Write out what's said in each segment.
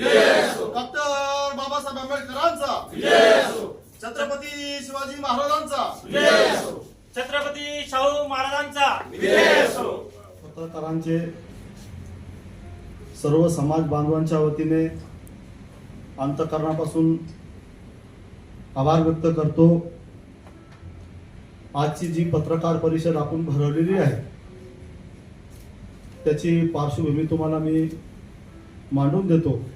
Doctor Babasaheb आंबेडकरांचा. विजय असो. छत्रपती शिवाजी महाराजांचा. विजय असो. छत्रपती शाहू महाराजांचा. विजय असो. पत्रकारांचे सर्व समाज बांधवांच्या वतीने अंतकरणापासून आभार व्यक्त करतो. आजची जी पत्रकार परिषद आपण भरवलेली आहे त्याची पार्श्वभूमी तुम्हाला मी मांडून देतो.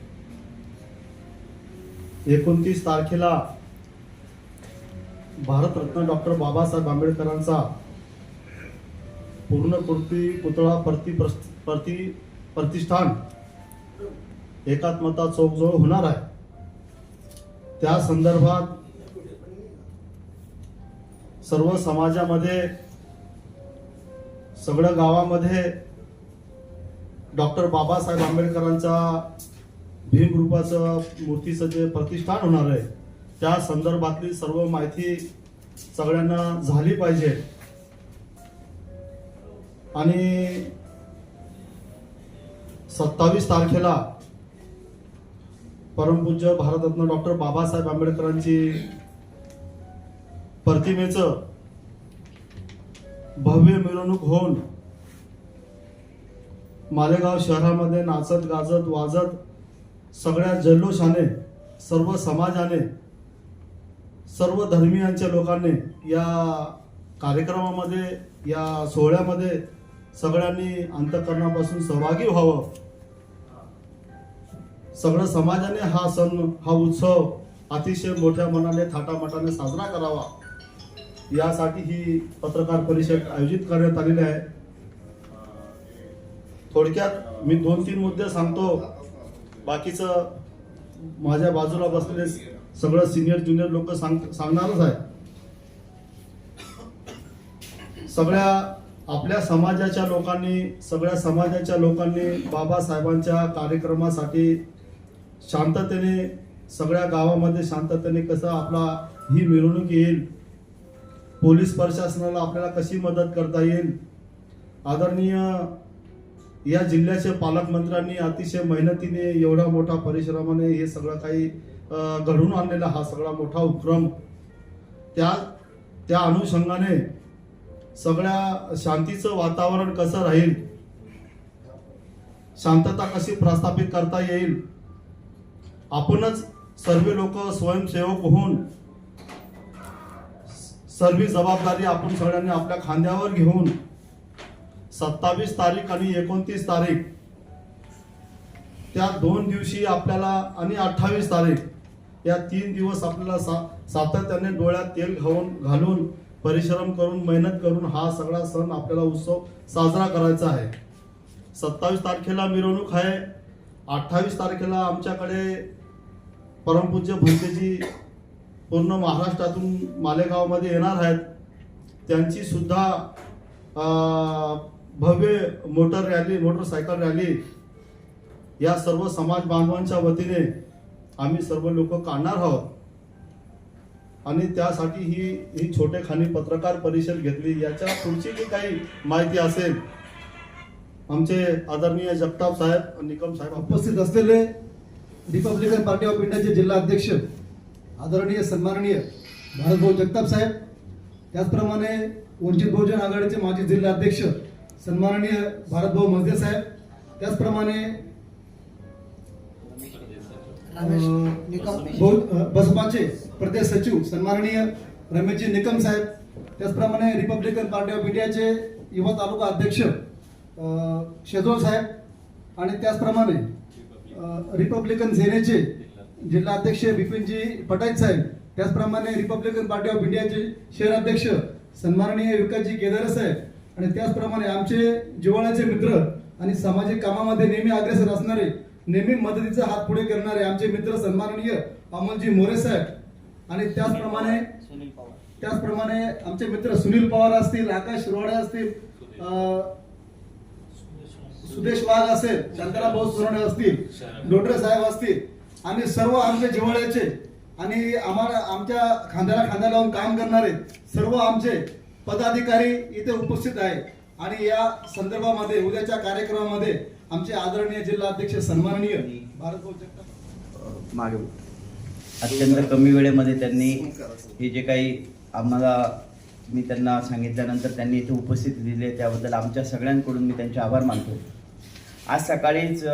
एकोणतीस तारखेला भारतरत्न डॉक्टर बाबासाहेब आंबेडकरांचा पूर्णपूर्ती पुतळा प्रति प्रति प्रतिष्ठान एकात्मता चौकजवळ होणार आहे. त्या संदर्भात सर्व समाजामध्ये सगळं गावामध्ये डॉक्टर बाबासाहेब आंबेडकरांचा भीमरूपाचं मूर्तीचं जे प्रतिष्ठान होणार आहे त्या संदर्भातली सर्व माहिती सगळ्यांना झाली पाहिजे. आणि सत्तावीस तारखेला परमपूज्य भारतरत्न डॉक्टर बाबासाहेब आंबेडकरांची प्रतिमेचं भव्य मिरवणूक होऊन मालेगाव शहरामध्ये नाचत गाजत वाजत सगळ्या जल्लोषाने सर्व समाजाने सर्व धर्मियांच्या लोकांनी या कार्यक्रमामध्ये या सोहळ्यामध्ये सगळ्यांनी अंतकरणापासून सहभागी व्हावं. सगळं समाजाने हा सण हा उत्सव अतिशय मोठ्या मनाने थाटामाटाने साजरा करावा. यासाठी ही पत्रकार परिषद आयोजित करण्यात आलेली आहे. थोडक्यात मी दोन तीन मुद्दे सांगतो. बाकीचं माझ्या बाजूला बसलेले सगळं सिनियर ज्युनियर लोक सांग सांगणारच आहे. सगळ्या आपल्या समाजाच्या लोकांनी सगळ्या समाजाच्या लोकांनी बाबासाहेबांच्या कार्यक्रमासाठी शांततेने सगळ्या गावामध्ये शांततेने कसं आपला ही मिरवणूक येईल पोलीस प्रशासनाला आपल्याला कशी मदत करता येईल? आदरणीय या जिल्ह्याचे पालकमंत्र्यांनी अतिशय मेहनतीने एवढा मोठा परिश्रमाने हे सगळं काही घडून घडवून आणलेला हा सगळा मोठा उपक्रम. त्या त्या अनुषंगाने सगळ्या शांतीचं वातावरण कसं राहील शांतता कशी प्रस्थापित करता येईल आपणच सर्व लोक स्वयंसेवक होऊन सर्व जबाबदारी आपण सगळ्यांनी आपल्या खांद्यावर घेऊन सत्तावीस तारीख आणि एकोणतीस तारीख. त्या दोन दिवशी आपल्याला आणि अठ्ठावीस तारीख. या तीन दिवस आपल्याला सा सातत्याने डोळ्यात तेल घालून घालून परिश्रम करून मेहनत करून हा सगळा सण आपल्याला उत्सव साजरा करायचा आहे. सत्तावीस तारखेला मिरवणूक आहे. अठ्ठावीस तारखेला आमच्याकडे परमपूज्य भंतेजी पूर्ण महाराष्ट्रातून मालेगावमध्ये येणार आहेत. त्यांची सुद्धा भव्य मोटर रॅली मोटरसायकल रॅली या सर्व समाज बांधवांच्या वतीने आम्ही सर्व लोक काढणार आहोत. आणि त्यासाठी ही ही छोटेखानी पत्रकार परिषद घेतली. याच्या पुढची जी काही माहिती असेल आमचे आदरणीय जगताप साहेब निकम साहेब उपस्थित असलेले रिपब्लिकन पार्टी ऑफ इंडियाचे जिल्हा अध्यक्ष आदरणीय सन्माननीय भारतभाऊ जगताप साहेब त्याचप्रमाणे वंचित बहुजन आघाडीचे माजी जिल्हा अध्यक्ष सन्माननीय भारतभाऊ मजदे साहेब त्याचप्रमाणे बसपाचे प्रदेश सचिव सन्माननीय रमेशजी निकम साहेब त्याचप्रमाणे रिपब्लिकन पार्टी ऑफ इंडियाचे युवा तालुका अध्यक्ष शेजोळ साहेब आणि त्याचप्रमाणे रिपब्लिकन सेनेचे जिल्हा अध्यक्ष बिपिनजी पटाईत साहेब त्याचप्रमाणे रिपब्लिकन पार्टी ऑफ इंडियाचे शहर अध्यक्ष सन्माननीय विकासजी केदारे साहेब आणि त्याचप्रमाणे आमचे जिव्हाळ्याचे मित्र आणि सामाजिक कामामध्ये नेहमी अग्रेसर असणारे नेहमी मदतीचा हात पुढे करणारे आमचे मित्र सन्माननीय अमोलजी मोरे साहेब आणि त्याचप्रमाणे त्याचप्रमाणे आमचे मित्र सुनील पवार असतील आकाश रोडे असतील सुदेश वाघ असेल शांताराम भाऊ सुरवणे असतील डोडरे साहेब असतील आणि सर्व आमचे जिव्हाळ्याचे आणि आम्हाला आमच्या खांद्याला खांदा लावून काम करणारे सर्व आमचे पदाधिकारी इथे उपस्थित आहे. आणि या संदर्भामध्ये उद्याच्या कार्यक्रमामध्ये आमचे आदरणीय जिल्हा अध्यक्ष सन्माननीय भारत मागे अत्यंत कमी वेळेमध्ये त्यांनी हे जे काही आम्हाला मी त्यांना सांगितल्यानंतर त्यांनी इथे उपस्थिती दिली त्याबद्दल आमच्या सगळ्यांकडून मी त्यांचे आभार मानतो. आज सकाळीच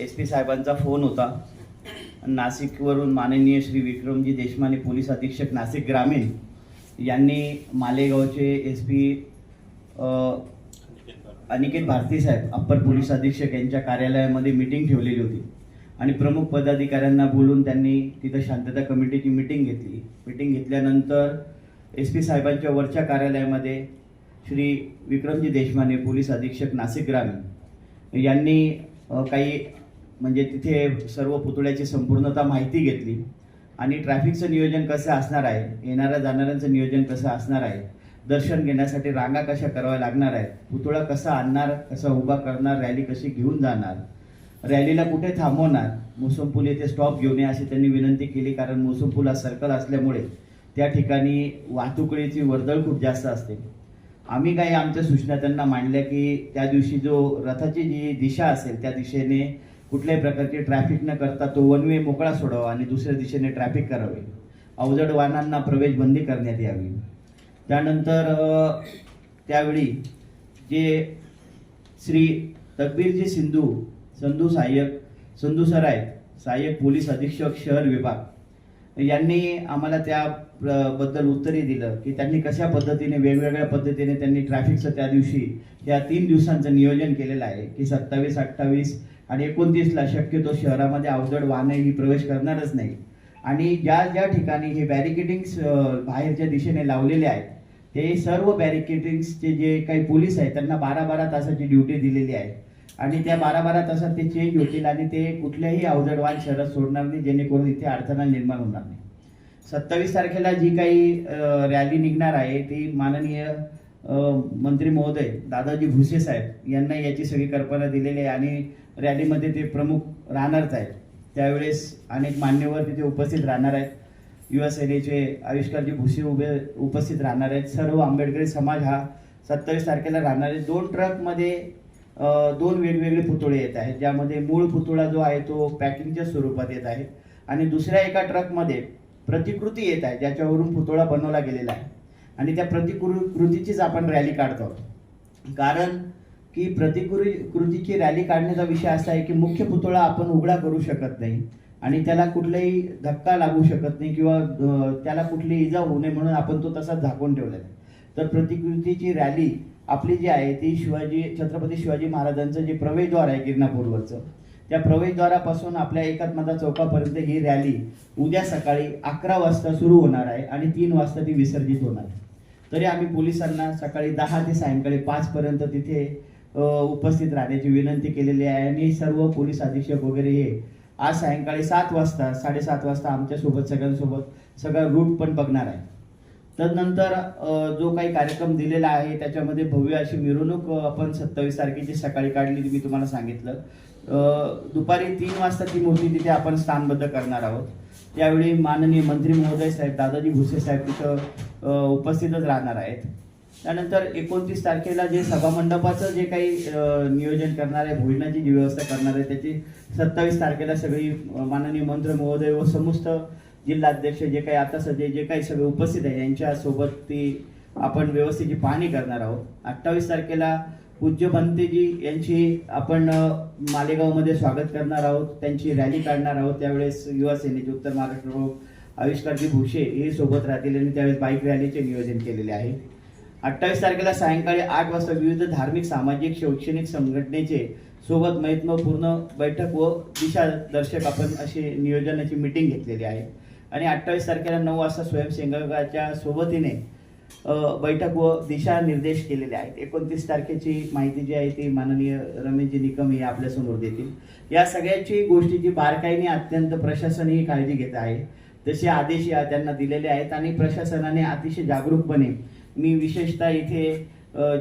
एस पी साहेबांचा फोन होता. नाशिकवरून माननीय श्री विक्रमजी देशमाने पोलीस अधीक्षक नाशिक ग्रामीण यांनी मालेगावचे एस पी अनिकेत भारती साहेब अप्पर पोलीस अधीक्षक यांच्या कार्यालयामध्ये मीटिंग ठेवलेली होती. आणि प्रमुख पदाधिकाऱ्यांना बोलून त्यांनी तिथं शांतता कमिटीची मिटिंग घेतली. मिटिंग घेतल्यानंतर एस पी साहेबांच्या वरच्या कार्यालयामध्ये श्री विक्रमजी देशमाने पोलीस अधीक्षक नाशिक ग्रामीण यांनी काही म्हणजे तिथे सर्व पुतळ्याची संपूर्णता माहिती घेतली. आणि ट्रॅफिकचं नियोजन कसं असणार आहे? येणाऱ्या जाणाऱ्यांचं नियोजन कसं असणार आहे? दर्शन घेण्यासाठी रांगा कशा कराव्या लागणार आहेत? पुतळा कसा आणणार? कसा उभा करणार? रॅली कशी घेऊन जाणार? रॅलीला कुठे थांबवणार? मोसमपूल येथे स्टॉप घेऊन या अशी त्यांनी विनंती केली कारण मोसमपूल हा सर्कल असल्यामुळे त्या ठिकाणी वाहतुकीची वर्दळ खूप जास्त असते. आम्ही काही आमच्या सूचना त्यांना मांडल्या की त्या दिवशी जो रथाची जी दिशा असेल त्या दिशेने कुठल्याही प्रकारची ट्रॅफिक न करता तो वन वे मोकळा सोडावा आणि दुसऱ्या दिशेने ट्रॅफिक करावे. अवजड वाहनांना प्रवेश बंदी करण्यात यावी. त्यानंतर त्यावेळी जे श्री तकबीरजी सिंधू संधू सहाय्यक संधू सराय सहाय्यक पोलीस अधीक्षक शहर विभाग यांनी आम्हाला त्या बद्दल उत्तरही दिलं की त्यांनी कशा पद्धतीने वेगवेगळ्या पद्धतीने त्यांनी ट्रॅफिकचं त्या दिवशी या तीन दिवसांचं नियोजन केलेलं आहे की सत्तावीस अठ्ठावीस आणि एकोणतीसला शक्यतो शहरामध्ये अवजड वाहने ही प्रवेश करणारच नाही. आणि ज्या ज्या ठिकाणी हे बॅरिकेडिंग्स बाहेरच्या दिशेने लावलेले आहेत ते सर्व बॅरिकेडिंग्सचे जे काही पोलीस आहेत त्यांना बारा बारा तासाची ड्युटी दिलेली आहे. आणि त्या बारा बारा तासात ते चेंज होतील आणि ते कुठल्याही अवजड वाहन शहरात सोडणार नाही जेणेकरून इथे अडचणा निर्माण होणार नाही. सत्तावीस तारखेला जी काही रॅली निघणार आहे ती माननीय मंत्री महोदय दादाजी भुसे साहेब यांना याची सगळी कल्पना दिलेली आहे आणि रॅलीमध्ये ते प्रमुख राहणारच आहेत. त्यावेळेस अनेक मान्यवर तिथे उपस्थित राहणार आहेत. युवा सेनेचे आविष्कारजी भुसे उभे उपस्थित राहणार आहेत. सर्व आंबेडकरी समाज हा सत्तावीस तारखेला राहणार आहे. दोन ट्रकमध्ये दोन वेगवेगळे पुतळे येत आहेत. ज्यामध्ये मूळ पुतळा जो आहे तो पॅकिंगच्या स्वरूपात येत आहे. आणि दुसऱ्या एका ट्रकमध्ये प्रतिकृती येत आहे ज्याच्यावरून पुतळा बनवला गेलेला आहे. आणि त्या प्रतिकृतीचीच आपण रॅली काढतो आहोत. कारण की प्रतिकृती कृतीची रॅली काढण्याचा विषय असा आहे की मुख्य पुतळा आपण उघडा करू शकत नाही आणि त्याला कुठलाही धक्का लागू शकत नाही किंवा त्याला कुठली इजा होऊ नये म्हणून आपण तो तसाच झाकून ठेवलेला आहे तर प्रतिकृतीची रॅली आपली जी आहे ती शिवाजी छत्रपती शिवाजी महाराजांचं जे प्रवेशद्वार आहे गिरणापूरवरचं त्या प्रवेशद्वारापासून आपल्या एकात्मता चौकापर्यंत ही रॅली उद्या सकाळी अकरा वाजता सुरू होणार आहे आणि तीन वाजता ती विसर्जित होणार आहे तरी आम्ही पोलिसांना सकाळी दहा ते सायंकाळी पाचपर्यंत तिथे उपस्थित राहण्याची विनंती केलेली आहे. आणि सर्व पोलीस अधीक्षक वगैरे हे आज सायंकाळी सात वाजता साडेसात वाजता आमच्यासोबत सगळ्यांसोबत सगळा रूट पण बघणार आहे. तदनंतर जो काही कार्यक्रम दिलेला आहे त्याच्यामध्ये भव्य अशी मिरवणूक आपण सत्तावीस तारखेची सकाळी काढली मी तुम्हाला सांगितलं. दुपारी तीन वाजता ती मूर्ती तिथे आपण स्थानबद्ध करणार आहोत. त्यावेळी माननीय मंत्री महोदय साहेब दादाजी भुसे साहेब तिथं उपस्थितच राहणार आहेत. त्यानंतर एकोणतीस तारखेला जे सभामंडपाचं जे काही नियोजन करणार आहे भोजनाची जी व्यवस्था करणार आहे त्याची सत्तावीस तारखेला सगळी माननीय मंत्री महोदय व समस्त जिल्हाध्यक्ष जे काही आता सध्या जे काही सगळे उपस्थित आहे यांच्यासोबत ती आपण व्यवस्थेची पाहणी करणार आहोत. अठ्ठावीस तारखेला पूज्य भंतेजी यांची आपण मालेगावमध्ये स्वागत करणार आहोत. त्यांची रॅली काढणार आहोत. त्यावेळेस युवा सेनेचे उत्तर महाराष्ट्र प्रमुख आविष्कारजी भुसे हे सोबत राहतील आणि त्यावेळेस बाईक रॅलीचे नियोजन केलेले आहे. अठ्ठावीस तारखेला सायंकाळी आठ वाजता विविध धार्मिक सामाजिक शैक्षणिक संघटनेचे सोबत महत्त्वपूर्ण बैठक व दिशादर्शक आपण अशी नियोजनाची मिटिंग घेतलेली आहे. आणि अठ्ठावीस तारखेला नऊ वाजता स्वयंसेवकाच्या सोबतीने बैठक व दिशानिर्देश केलेले आहेत. एकोणतीस तारखेची माहिती जी आहे ती माननीय रमेशजी निकम हे आपल्यासमोर देतील. या सगळ्याची गोष्टीची बारकाईने अत्यंत प्रशासन ही काळजी घेत आहे तसे आदेश या त्यांना दिलेले आहेत आणि प्रशासनाने अतिशय जागरूकपणे मी विशेषतः इथे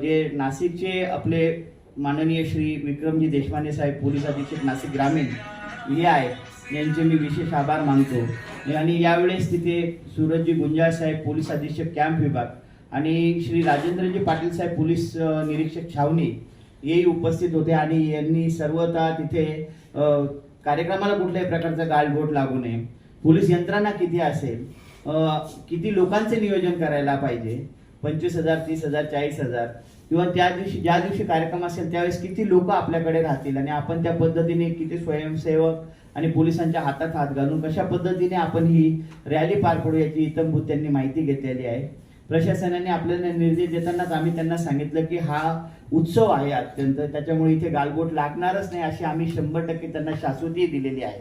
जे नाशिकचे आपले माननीय श्री विक्रमजी देशपांडे साहेब पोलीस अधीक्षक नाशिक ग्रामीण हे आहेत. यांचे मी विशेष आभार मानतो. आणि यावेळेस तिथे सूरजजी गुंजाळ साहेब पोलीस अधीक्षक कॅम्प विभाग आणि श्री राजेंद्रजी पाटील साहेब पोलीस निरीक्षक छावणी हेही उपस्थित होते आणि यांनी सर्वता तिथे कार्यक्रमाला कुठल्याही प्रकारचा गालबोट लागू नये. पोलीस यंत्रणा किती असेल किती लोकांचे नियोजन करायला पाहिजे? पंचवीस हजार तीस हजार चाळीस हजार. किंवा त्या दिवशी ज्या दिवशी कार्यक्रम असेल त्यावेळेस किती लोक आपल्याकडे राहतील आणि आपण त्या पद्धतीने किती स्वयंसेवक आणि पोलिसांच्या हातात हात घालून कशा पद्धतीने आपण ही रॅली पार पडू याची इतंभूत त्यांनी माहिती घेतलेली आहे. प्रशासनाने आपल्याला निर्देश देतानाच आम्ही त्यांना सांगितलं की हा उत्सव आहे अत्यंत त्याच्यामुळे इथे गालबोट लागणारच नाही अशी आम्ही शंभर टक्के त्यांना शाश्वती दिलेली आहे.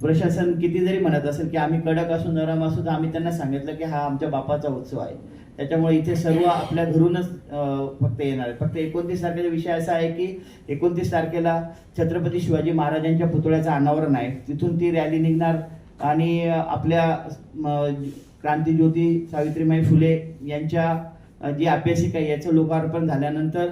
प्रशासन किती जरी म्हणत असेल की आम्ही कडक असू नरम असू तर आम्ही त्यांना सांगितलं की हा आमच्या बापाचा उत्सव आहे. त्याच्यामुळे इथे सर्व आपल्या घरूनच फक्त येणार आहे फक्त एकोणतीस तारखेचा विषय असा आहे की एकोणतीस तारखेला छत्रपती शिवाजी महाराजांच्या पुतळ्याचं अनावरण आहे. तिथून ती रॅली निघणार आणि आपल्या क्रांतीज्योती सावित्रीमाई फुले यांच्या जी अभ्यासिका याचं लोकार्पण झाल्यानंतर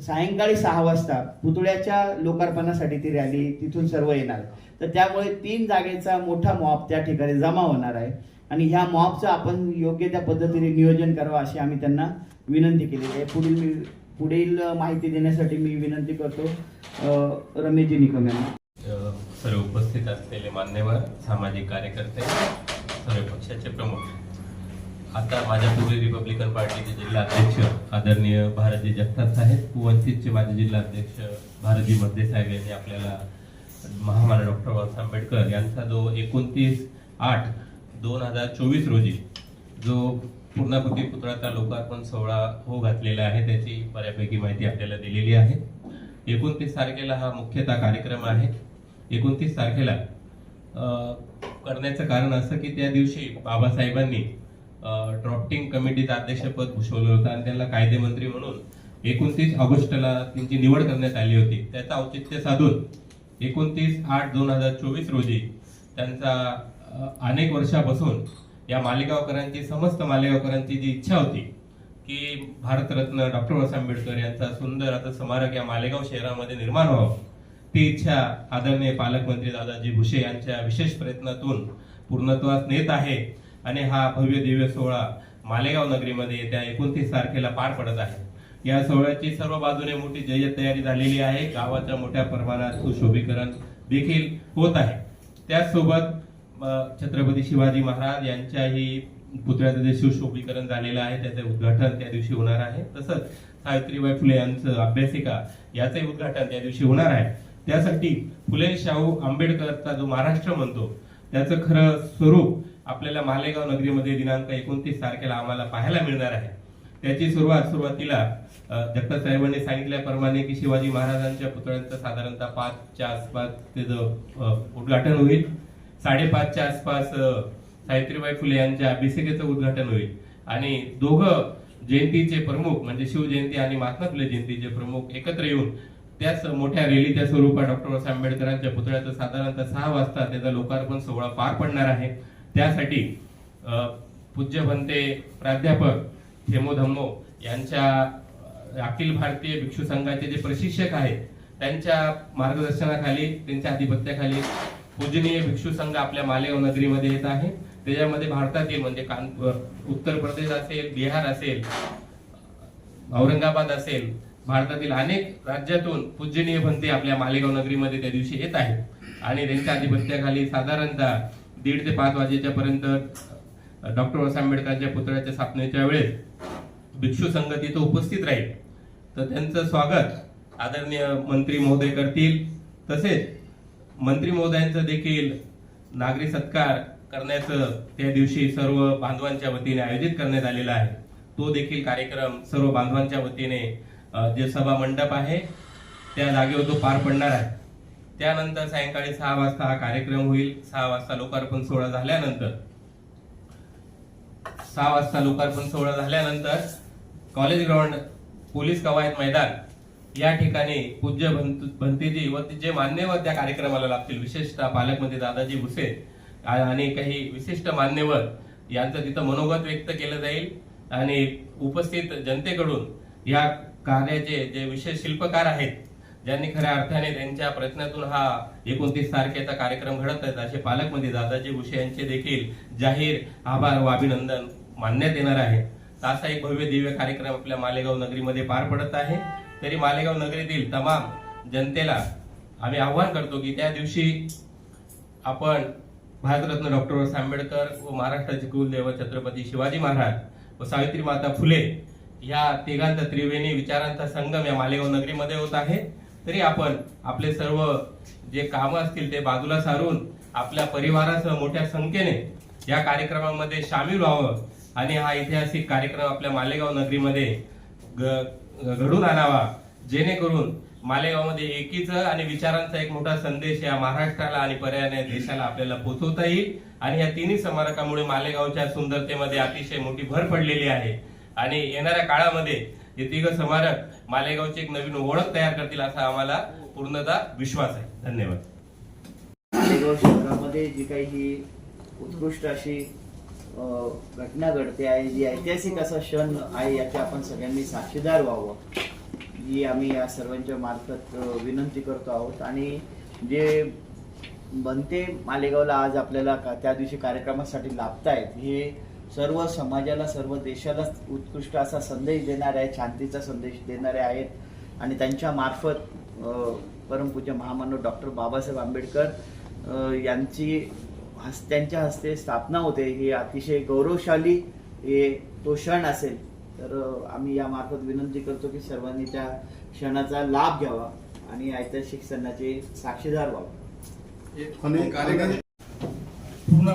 सायंकाळी सहा वाजता पुतळ्याच्या लोकार्पणासाठी ती रॅली तिथून सर्व येणार. तर त्यामुळे तीन जागेचा मोठा मॉप त्या ठिकाणी जमा होणार आहे. आणि ह्या मॉबचं आपण योग्य त्या पद्धतीने नियोजन करावं अशी आम्ही त्यांना विनंती केलेली आहे. पुढील मी- पुढील माहिती देण्यासाठी मी विनंती करतो रमेशजी निकम यांना. सर्व उपस्थित असलेले मान्यवर सामाजिक कार्यकर्ते सर्व पक्षाचे प्रमुख. आता माझ्या पूर्वी रिपब्लिकन पार्टीचे जिल्हा अध्यक्ष आदरणीय भारतजी जगताप साहेब वंचितचे माझे जिल्हा अध्यक्ष भारतजी मध्ये साहेब यांनी आपल्याला महामानव डॉक्टर बाबासाहेब आंबेडकर यांचा जो एकोणतीस आठ दोन हजार चोवीस रोजी जो पूर्णाकृती पुतळ्याचा लोकार्पण सोहळा हो घातलेला आहे त्याची बऱ्यापैकी माहिती आपल्याला दिलेली आहे. एकोणतीस तारखेला हा मुख्यतः कार्यक्रम आहे. एकोणतीस तारखेला करण्याचं कारण असं की त्या दिवशी बाबासाहेबांनी ड्रॉफ्टिंग कमिटीचं अध्यक्षपद भूषवलं होतं आणि त्यांना कायदेमंत्री म्हणून एकोणतीस ऑगस्टला त्यांची निवड करण्यात आली होती. त्याचं औचित्य साधून एकोणतीस आठ दोन हजार चोवीस रोजी त्यांचा अनेक वर्षापासून या मालेगावकरांची समस्त मालेगावकरांची जी इच्छा होती की भारतरत्न डॉक्टर बाबासाहेब आंबेडकर यांचा सुंदर आता स्मारक या मालेगाव शहरामध्ये निर्माण व्हावं. ती इच्छा आदरणीय पालकमंत्री दादाजी भुसे यांच्या विशेष प्रयत्नातून पूर्णत्वास नेत आहे आणि हा भव्य दिव्य सोहळा मालेगाव नगरीमध्ये येत्या एकोणतीस तारखेला पार पडत आहे. या सोहळ्याची सर्व बाजूने मोठी जय्यत तयारी झालेली आहे. गावाच्या मोठ्या प्रमाणात सुशोभीकरण देखील होत आहे. त्याचसोबत छत्रपती शिवाजी महाराज यांच्याही पुतळ्याचं जे शिवशोभीकरण झालेलं आहे त्याचे उद्घाटन त्या दिवशी होणार आहे. तसंच सावित्रीबाई फुले यांचं अभ्यासिका याचे उद्घाटन त्या दिवशी होणार आहे. त्यासाठी फुले शाहू आंबेडकरचा जो महाराष्ट्र म्हणतो त्याचं खरं स्वरूप आपल्याला मालेगाव नगरीमध्ये दिनांक एकोणतीस तारखेला आम्हाला पाहायला मिळणार आहे. त्याची सुरुवात सुरुवातीला अ, जगताप साहेबांनी सांगितल्याप्रमाणे की शिवाजी महाराजांच्या पुतळ्यांचं साधारणतः पाचच्या आसपास त्याचं उद्घाटन होईल. साडेपाचच्या आसपास सावित्रीबाई फुले यांच्या अभिषेकाचं उद्घाटन होईल. आणि दोघं जयंतीचे प्रमुख म्हणजे शिवजयंती आणि महात्मा फुले जयंतीचे प्रमुख एकत्र येऊन त्याच मोठ्या रॅलीच्या स्वरूपात डॉक्टर बाबासाहेब आंबेडकरांच्या पुतळ्याचं साधारणतः सहा वाजता त्याचा लोकार्पण सोहळा पार पडणार आहे. त्यासाठी पूज्य भंते प्राध्यापक थेमो धम्मो यांच्या अखिल भारतीय भिक्षू संघाचे जे प्रशिक्षक आहेत त्यांच्या मार्गदर्शनाखाली त्यांच्या आधिपत्याखाली पूजनीय भिक्षू संघ आपल्या मालेगाव नगरीमध्ये येत आहे. त्याच्यामध्ये भारतातील म्हणजे कानपूर उत्तर प्रदेश असेल बिहार असेल औरंगाबाद असेल भारतातील अनेक राज्यातून पूजनीय भंते आपल्या मालेगाव नगरीमध्ये त्या दिवशी येत आहेत. आणि त्यांच्या आधिपत्याखाली साधारणतः दीड ते पाच वाजेच्या पर्यंत डॉक्टर बाबासाहेब आंबेडकरांच्या पुतळ्याच्या स्थापनेच्या वेळेस भिक्षू संघ तिथं उपस्थित राहील. तर त्यांचं स्वागत आदरणीय मंत्री महोदय करतील. तसेच मंत्री महोदयांचं देखील नागरी सत्कार करण्याचं त्या दिवशी सर्व बांधवांच्या वतीने आयोजित करण्यात आलेला आहे. तो देखील कार्यक्रम सर्व बांधवांच्या वतीने जे सभा मंडप आहे त्या जागेवर तो पार पडणार आहे. त्यानंतर सायंकाळी सहा वाजता हा कार्यक्रम होईल. सहा वाजता लोकार्पण सोहळा झाल्यानंतर सहा वाजता लोकार्पण सोहळा झाल्यानंतर कॉलेज ग्राउंड पोलीस कवायत मैदान या ठिकाणी पूज्य भंत- व जे मान्यवर त्या कार्यक्रमाला लागतील विशेषतः पालकमंत्री दादाजी भुसे आणि काही विशिष्ट मान्यवर यांचं तिथं मनोगत व्यक्त केलं जाईल. आणि उपस्थित जनतेकडून या कार्याचे जे विशेष शिल्पकार आहेत ज्यांनी खऱ्या अर्थाने त्यांच्या प्रयत्नातून हा एकोणतीस तारखेचा कार्यक्रम घडत आहेत असे पालकमंत्री दादाजी भुसे यांचे देखील जाहीर आभार व अभिनंदन मानण्यात येणार आहे. तर असा एक भव्य दिव्य कार्यक्रम आपल्या मालेगाव नगरीमध्ये पार पडत आहे. तरी मालेगाव नगरीतील तमाम जनतेला आम्ही आव्हान करतो की त्या दिवशी आपण भारतरत्न डॉक्टर बाबासाहेब आंबेडकर व महाराष्ट्राचे कुलदेव छत्रपती शिवाजी महाराज व सावित्री माता फुले या तिघांचा त्रिवेणी विचारांचा संगम या मालेगाव नगरीमध्ये होत आहे. तरी आपण आपले सर्व जे कामं असतील ते बाजूला सारून आपल्या परिवारासह मोठ्या संख्येने या कार्यक्रमामध्ये सामील व्हावं. आणि हा ऐतिहासिक कार्यक्रम आपल्या मालेगाव नगरीमध्ये ग- घडून आणावा जेणेकरून मालेगावमध्ये एकीचं आणि विचारांचा एक मोठा संदेश या महाराष्ट्राला आणि पर्यायाने देशाला आपल्याला पोचवता येईल. आणि या तिन्ही स्मारकामुळे मालेगावच्या सुंदरतेमध्ये अतिशय मोठी भर पडलेली आहे. आणि येणाऱ्या काळामध्ये हे तिघ स्मारक मालेगावची एक नवीन ओळख तयार करतील असा आम्हाला पूर्णतः विश्वास आहे. धन्यवाद. मालेगाव शहरामध्ये जी काही ही उत्कृष्ट अशी घटना घडते आहे जी ऐतिहासिक असा क्षण आहे याचे आपण सगळ्यांनी साक्षीदार व्हावं ही आम्ही या सर्वांच्या मार्फत विनंती करतो आहोत. आणि जे बनते मालेगावला आज आपल्याला का- त्या दिवशी कार्यक्रमासाठी लाभतायत हे सर्व समाजाला सर्व देशाला उत्कृष्ट असा संदेश देणारे आहेत शांतीचा संदेश देणारे आहेत. आणि त्यांच्या मार्फत परमपूज्य महामानव डॉक्टर बाबासाहेब आंबेडकर यांची हस त्यांच्या हस्ते स्थापना होते. ही अतिशय गौरवशाली हे तो क्षण असेल. तर आम्ही या मार्फत विनंती करतो की सर्वांनी त्या क्षणाचा लाभ घ्यावा आणि ऐतिहासिक सणाचे साक्षीदार व्हावं. पूर्ण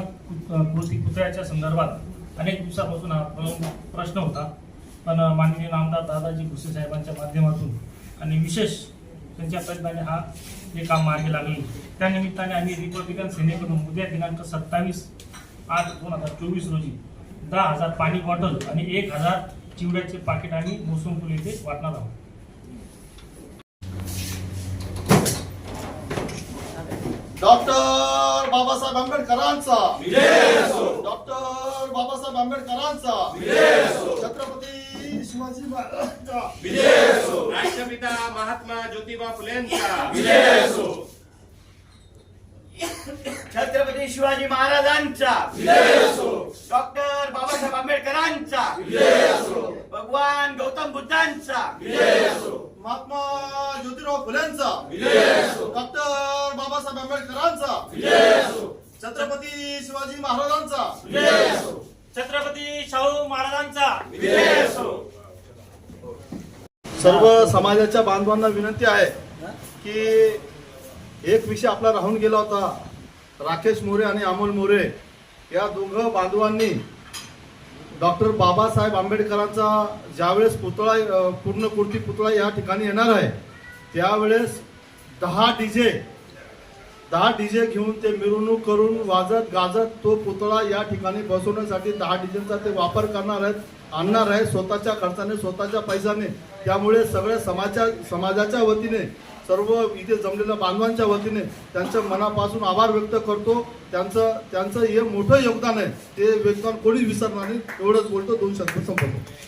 कृती पुतळ्याच्या संदर्भात अनेक दिवसापासून हा प्र- प्रश्न होता. पण माननीय नामदार दादाजी भुसे साहेबांच्या माध्यमातून आणि विशेष त्यांच्या प्रयत्नाने हा हे काम मार्गी लागले. त्या निमित्ताने आम्ही रिपब्लिकन सेनेकडून उद्या दिनांक सत्तावीस आठ दोन हजार चोवीस रोजी दहा हजार पाणी बॉटल आणि एक हजार चिवड्याचे पाकिट आम्ही मोसमपूल येथे वाटणार आहोत. डॉक्टर बाबासाहेब आंबेडकरांचा. विजय असो. डॉक्टर बाबासाहेब आंबेडकरांचा. छत्रपती शिवाजी महाराजांचा. विजय असो राष्ट्रपिता महात्मा ज्योतिबा फुलेंचा. विजय असो छत्रपती शिवाजी महाराजांचा. विजय असो डॉक्टर बाबासाहेब आंबेडकरांचा. विजय असो भगवान गौतम बुद्धांचा. विजय असो महात्मा ज्योतिराव फुलेंचा. विजय असो डॉक्टर बाबासाहेब आंबेडकरांचा. विजय असो छत्रपती शिवाजी महाराजांचा. विजय असो छत्रपती शाहू महाराजांचा. विजय असो सर्व समाजाच्या बांधवांना विनंती आहे की एक विषय आपला राहून गेला होता राकेश मोरे आणि अमोल मोरे. या दोघं बांधवांनी डॉक्टर बाबासाहेब आंबेडकरांचा ज्यावेळेस पुतळा पूर्ण कुर्ती पुतळा या ठिकाणी येणार आहे त्यावेळेस दहा डीजे दहा डीजे घेऊन ते मिरवणूक करून वाजत गाजत तो पुतळा या ठिकाणी बसवण्यासाठी दहा डीजेचा ते वापर करणार आहेत आणणार आहे स्वतःच्या खर्चाने स्वतःच्या पैशाने. त्यामुळे सगळ्या समाजा समाजाच्या वतीने सर्व इथे जमलेल्या बांधवांच्या वतीने त्यांच्या मनापासून आभार व्यक्त करतो. त्यांचं त्यांचं हे मोठं योगदान आहे. ते योगदान कोणी विसरणार नाही एवढंच बोलतो. दोन शब्द संपवतो.